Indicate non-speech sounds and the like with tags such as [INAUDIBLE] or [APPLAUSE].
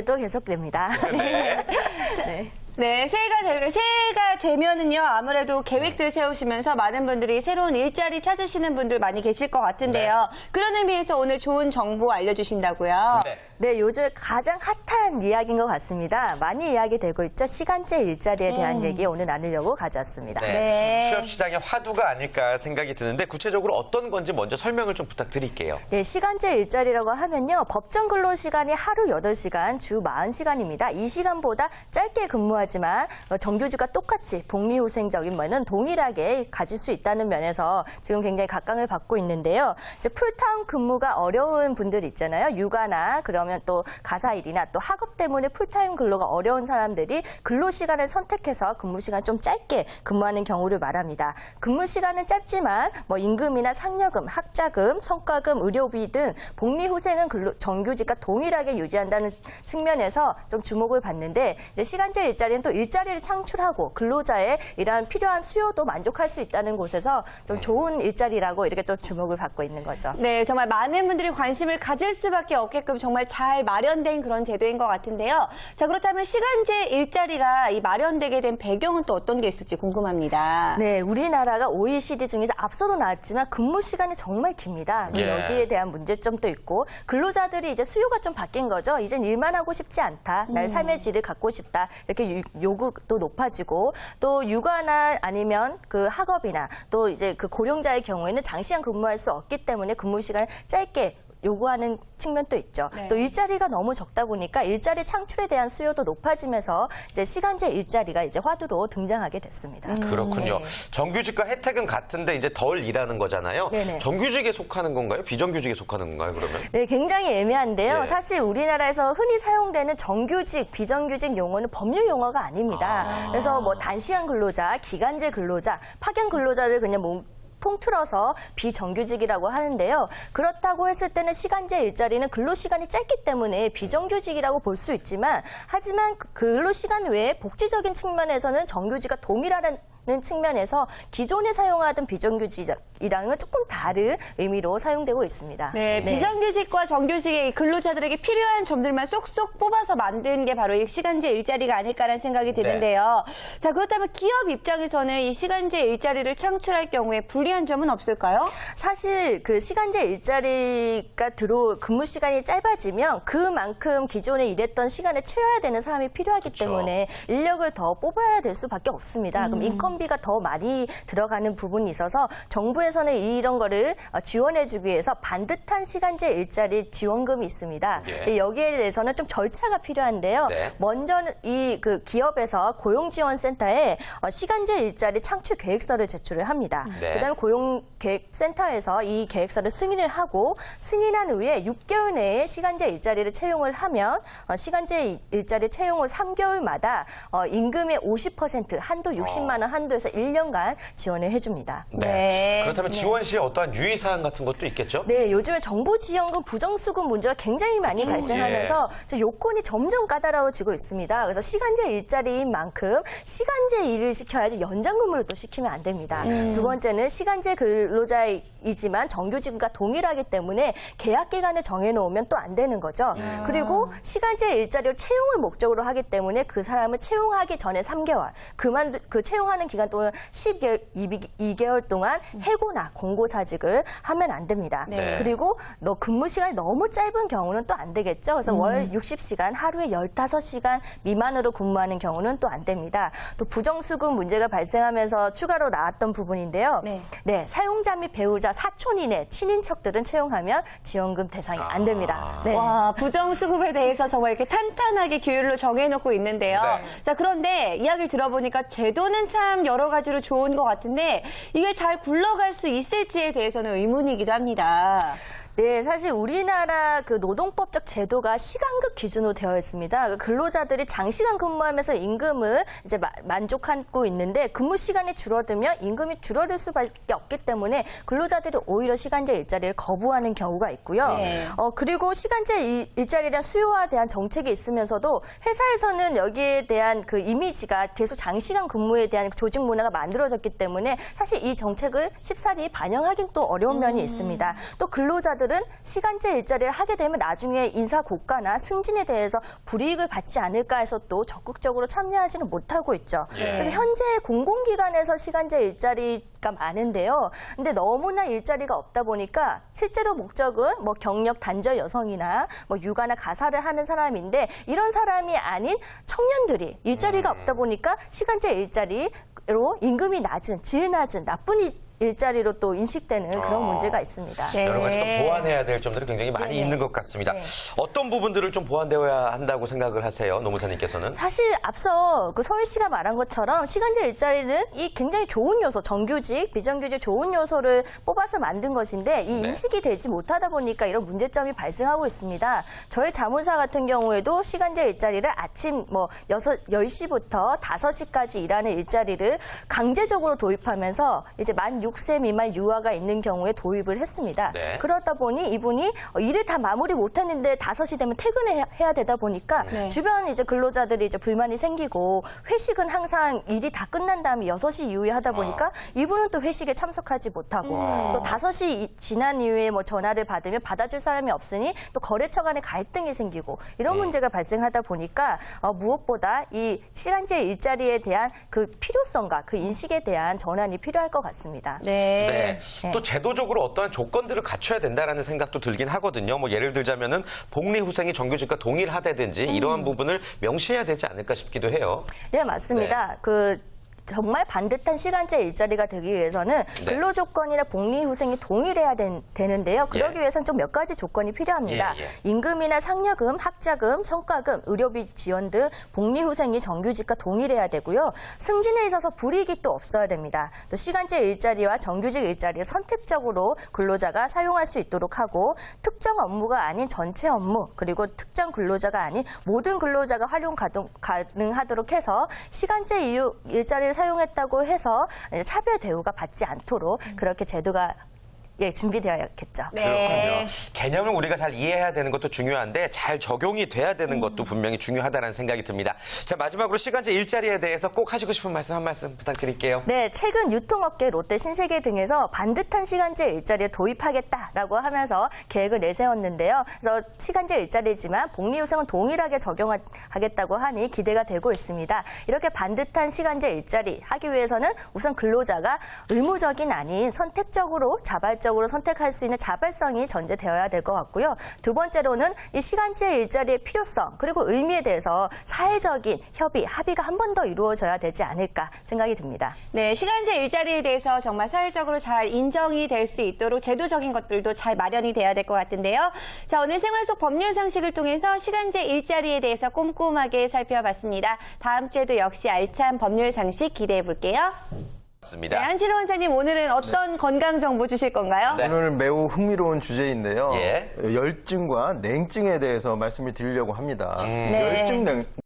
또 계속됩니다. 네. [LAUGHS] 네. 네, 새해가, 되, 새해가 되면은요, 아무래도 계획들 세우시면서 많은 분들이 새로운 일자리 찾으시는 분들 많이 계실 것 같은데요. 그런 의미에서 오늘 좋은 정보 알려주신다고요. 네. 네, 요즘 가장 핫한 이야기인 것 같습니다. 많이 이야기되고 있죠. 시간제 일자리에 대한 얘기 오늘 나누려고 가져왔습니다. 네. 네. 취업 시장의 화두가 아닐까 생각이 드는데 구체적으로 어떤 건지 먼저 설명을 좀 부탁드릴게요. 네, 시간제 일자리라고 하면요. 법정 근로 시간이 하루 8시간, 주 40시간입니다. 이 시간보다 짧게 근무 하지만 어, 정규직과 똑같이 복리후생적인 면은 동일하게 가질 수 있다는 면에서 지금 굉장히 각광을 받고 있는데요. 이제 풀타임 근무가 어려운 분들 있잖아요. 육아나 그러면 또 가사일이나 또 학업 때문에 풀타임 근로가 어려운 사람들이 근로 시간을 선택해서 근무 시간 좀 짧게 근무하는 경우를 말합니다. 근무 시간은 짧지만 뭐 임금이나 상여금, 학자금, 성과금, 의료비 등 복리 후생은 근로, 정규직과 동일하게 유지한다는 측면에서 좀 주목을 받는데 이제 시간제 일자리 는 또 일자리를 창출하고 근로자의 이러한 필요한 수요도 만족할 수 있다는 곳에서 좀 좋은 일자리라고 이렇게 좀 주목을 받고 있는 거죠. 네, 정말 많은 분들이 관심을 가질 수밖에 없게끔 정말 잘 마련된 그런 제도인 것 같은데요. 자, 그렇다면 시간제 일자리가 이 마련되게 된 배경은 또 어떤 게 있을지 궁금합니다. 네, 우리나라가 OECD 중에서 앞서도 나왔지만 근무 시간이 정말 깁니다. 예. 여기에 대한 문제점도 있고 근로자들이 이제 수요가 좀 바뀐 거죠. 이젠 일만 하고 싶지 않다. 나의 삶의 질을 갖고 싶다. 이렇게 유- 요구도 높아지고 또 육아나 아니면 그 학업이나 또 이제 그 고령자의 경우에는 장시간 근무할 수 없기 때문에 근무 시간 짧게 요구하는 측면도 있죠. 네. 또 일자리가 너무 적다 보니까 일자리 창출에 대한 수요도 높아지면서 이제 시간제 일자리가 이제 화두로 등장하게 됐습니다. 그렇군요. 네. 정규직과 혜택은 같은데 이제 덜 일하는 거잖아요. 네네. 정규직에 속하는 건가요? 비정규직에 속하는 건가요? 그러면? 네, 굉장히 애매한데요. 예. 사실 우리나라에서 흔히 사용되는 정규직, 비정규직 용어는 법률 용어가 아닙니다. 그래서 뭐 단시간 근로자, 기간제 근로자, 파견 근로자를 그냥 뭐 통틀어서 비정규직이라고 하는데요. 그렇다고 했을 때는 시간제 일자리는 근로시간이 짧기 때문에 비정규직이라고 볼 수 있지만 하지만 그 근로시간 외에 복지적인 측면에서는 정규직과 동일하는 측면에서 기존에 사용하던 비정규직이랑은 조금 다른 의미로 사용되고 있습니다. 네, 비정규직과 정규직의 이 근로자들에게 필요한 점들만 쏙쏙 뽑아서 만든 게 바로 이 시간제 일자리가 아닐까라는 생각이 드는데요. 자, 그렇다면 기업 입장에서는 이 시간제 일자리를 창출할 경우에 불리한 점은 없을까요? 사실 그 시간제 일자리가 들어 근무 시간이 짧아지면 그만큼 기존에 일했던 시간을 채워야 되는 사람이 필요하기 그쵸. 때문에 인력을 더 뽑아야 될 수밖에 없습니다. 음. 그럼 인건 비가 더 많이 들어가는 부분이 있어서 정부에서는 이런 거를 어, 지원해주기 위해서 반듯한 시간제 일자리 지원금이 있습니다. 예. 근데 여기에 대해서는 좀 절차가 필요한데요. 네. 먼저 이 그 기업에서 고용지원센터에 어, 시간제 일자리 창출 계획서를 제출을 합니다. 네. 그다음에 고용계획센터에서 이 계획서를 승인을 하고 승인한 후에 6개월 내에 시간제 일자리를 채용을 하면 어, 시간제 이- 일자리 채용 후 3개월마다 어, 임금의 50% 한도 60만 원 한 도에서 1년간 지원을 해줍니다. 네. 그렇다면 지원 시에 어떠한 유의사항 같은 것도 있겠죠? 네, 요즘에 정보지원금 부정수급 문제가 굉장히 많이 그렇죠. 발생하면서 저 요건이 점점 까다로워지고 있습니다. 그래서 시간제 일자리인 만큼 시간제 일을 시켜야지 연장 근무를 또 시키면 안 됩니다. 두 번째는 시간제 근로자이지만 정규직과 동일하기 때문에 계약 기간을 정해놓으면 또 안 되는 거죠. 그리고 시간제 일자리를 채용을 목적으로 하기 때문에 그 사람을 채용하기 전에 3개월, 그만 그 채용하는 기간 동안 10개월, 2개월 동안 해고나 공고사직을 하면 안 됩니다. 네. 그리고 너 근무 시간이 너무 짧은 경우는 또 안 되겠죠. 그래서 월 60시간, 하루에 15시간 미만으로 근무하는 경우는 또 안 됩니다. 또 부정수급 문제가 발생하면서 추가로 나왔던 부분인데요. 네. 사용자 및 배우자, 사촌 이내, 친인척들은 채용하면 지원금 대상이 안 됩니다. 아. 네. 와, 부정수급에 대해서 정말 이렇게 탄탄하게 규율로 정해놓고 있는데요. 네. 자, 그런데 이야기를 들어보니까 제도는 참 여러 가지로 좋은 것 같은데 이게 잘 굴러갈 수 있을지에 대해서는 의문이기도 합니다. 네, 사실 우리나라 그 노동법적 제도가 시간급 기준으로 되어 있습니다. 그 근로자들이 장시간 근무하면서 임금을 이제 마- 만족하고 있는데 근무 시간이 줄어들면 임금이 줄어들 수밖에 없기 때문에 근로자들이 오히려 시간제 일자리를 거부하는 경우가 있고요. 네. 어, 그리고 시간제 일- 일자리에 대한 수요화에 대한 정책이 있으면서도 회사에서는 여기에 대한 그 이미지가 계속 장시간 근무에 대한 조직 문화가 만들어졌기 때문에 사실 이 정책을 쉽사리 반영하긴 또 어려운 면이 있습니다. 또 근로자들 근로자들은 시간제 일자리를 하게 되면 나중에 인사 고과나 승진에 대해서 불이익을 받지 않을까 해서 또 적극적으로 참여하지는 못하고 있죠. 예. 그래서 현재 공공기관에서 시간제 일자리가 많은데요. 근데 너무나 일자리가 없다 보니까 실제로 목적은 뭐 경력 단절 여성이나 뭐 육아나 가사를 하는 사람인데 이런 사람이 아닌 청년들이 일자리가 없다 보니까 시간제 일자리로 임금이 낮은, 질 낮은 나쁜 일- 일자리로 또 인식되는 그런 아. 문제가 있습니다. 네. 여러 가지 또 보완해야 될 점들이 굉장히 많이 네. 있는 것 같습니다. 네. 어떤 부분들을 좀 보완되어야 한다고 생각을 하세요, 노무사님께서는? 사실 앞서 그 서울시가 말한 것처럼 시간제 일자리는 이 굉장히 좋은 요소, 정규직, 비정규직 좋은 요소를 뽑아서 만든 것인데 이 네. 인식이 되지 못하다 보니까 이런 문제점이 발생하고 있습니다. 저희 자문사 같은 경우에도 시간제 일자리를 아침 뭐 여섯 10시부터 5시까지 일하는 일자리를 강제적으로 도입하면서 이제 만 6세 미만 유아가 있는 경우에 도입을 했습니다. 네. 그러다 보니 이분이 어, 일을 다 마무리 못했는데 5시 되면 퇴근을 해야 되다 보니까 네. 주변 이제 근로자들이 이제 불만이 생기고 회식은 항상 일이 다 끝난 다음에 6시 이후에 하다 보니까 이분은 또 회식에 참석하지 못하고 음. 또 5시 이- 지난 이후에 뭐 전화를 받으면 받아줄 사람이 없으니 또 거래처 간에 갈등이 생기고 이런 문제가 발생하다 보니까 어, 무엇보다 이 시간제 일자리에 대한 그 필요성과 그 인식에 대한 전환이 필요할 것 같습니다. 네. 네. 또 제도적으로 어떠한 조건들을 갖춰야 된다라는 생각도 들긴 하거든요. 뭐 예를 들자면은 복리 후생이 정규직과 동일하다든지 이러한 부분을 명시해야 되지 않을까 싶기도 해요. 네, 맞습니다. 그 정말 반듯한 시간제 일자리가 되기 위해서는 네. 근로 조건이나 복리 후생이 동일해야 된- 되는데요. 그러기 예. 위해서는 좀 몇 가지 조건이 필요합니다. 예, 예. 임금이나 상여금, 학자금, 성과금, 의료비 지원 등 복리 후생이 정규직과 동일해야 되고요. 승진에 있어서 불이익이 또 없어야 됩니다. 또 시간제 일자리와 정규직 일자리를 선택적으로 근로자가 사용할 수 있도록 하고 특정 업무가 아닌 전체 업무 그리고 특정 근로자가 아닌 모든 근로자가 활용 가동, 가능하도록 해서 시간제 이유 일자리를 사용했다고 해서 차별 대우가 받지 않도록 그렇게 제도가 예, 준비되어야겠죠. 네. 그렇군요. 개념을 우리가 잘 이해해야 되는 것도 중요한데 잘 적용이 돼야 되는 것도 분명히 중요하다는 생각이 듭니다. 자 마지막으로 시간제 일자리에 대해서 꼭 하시고 싶은 말씀 한 말씀 부탁드릴게요. 네, 최근 유통업계 롯데 신세계 등에서 반듯한 시간제 일자리를 도입하겠다라고 하면서 계획을 내세웠는데요. 그래서 시간제 일자리지만 복리후생은 동일하게 적용하겠다고 하니 기대가 되고 있습니다. 이렇게 반듯한 시간제 일자리 하기 위해서는 우선 근로자가 의무적인 아닌 선택적으로 자발 적으로 선택할 수 있는 자발성이 전제되어야 될 것 같고요. 두 번째로는 이 시간제 일자리의 필요성 그리고 의미에 대해서 사회적인 협의, 합의가 한 번 더 이루어져야 되지 않을까 생각이 듭니다. 네, 시간제 일자리에 대해서 정말 사회적으로 잘 인정이 될 수 있도록 제도적인 것들도 잘 마련이 돼야 될 것 같은데요. 자, 오늘 생활 속 법률 상식을 통해서 시간제 일자리에 대해서 꼼꼼하게 살펴봤습니다. 다음 주에도 역시 알찬 법률 상식 기대해 볼게요. 네, 맞습니다. 한지로 원장님 오늘은 어떤 건강 정보 주실 건가요? 네. 오늘 매우 흥미로운 주제인데요. 예. 열증과 냉증에 대해서 말씀을 드리려고 합니다. 네. 열증, 냉,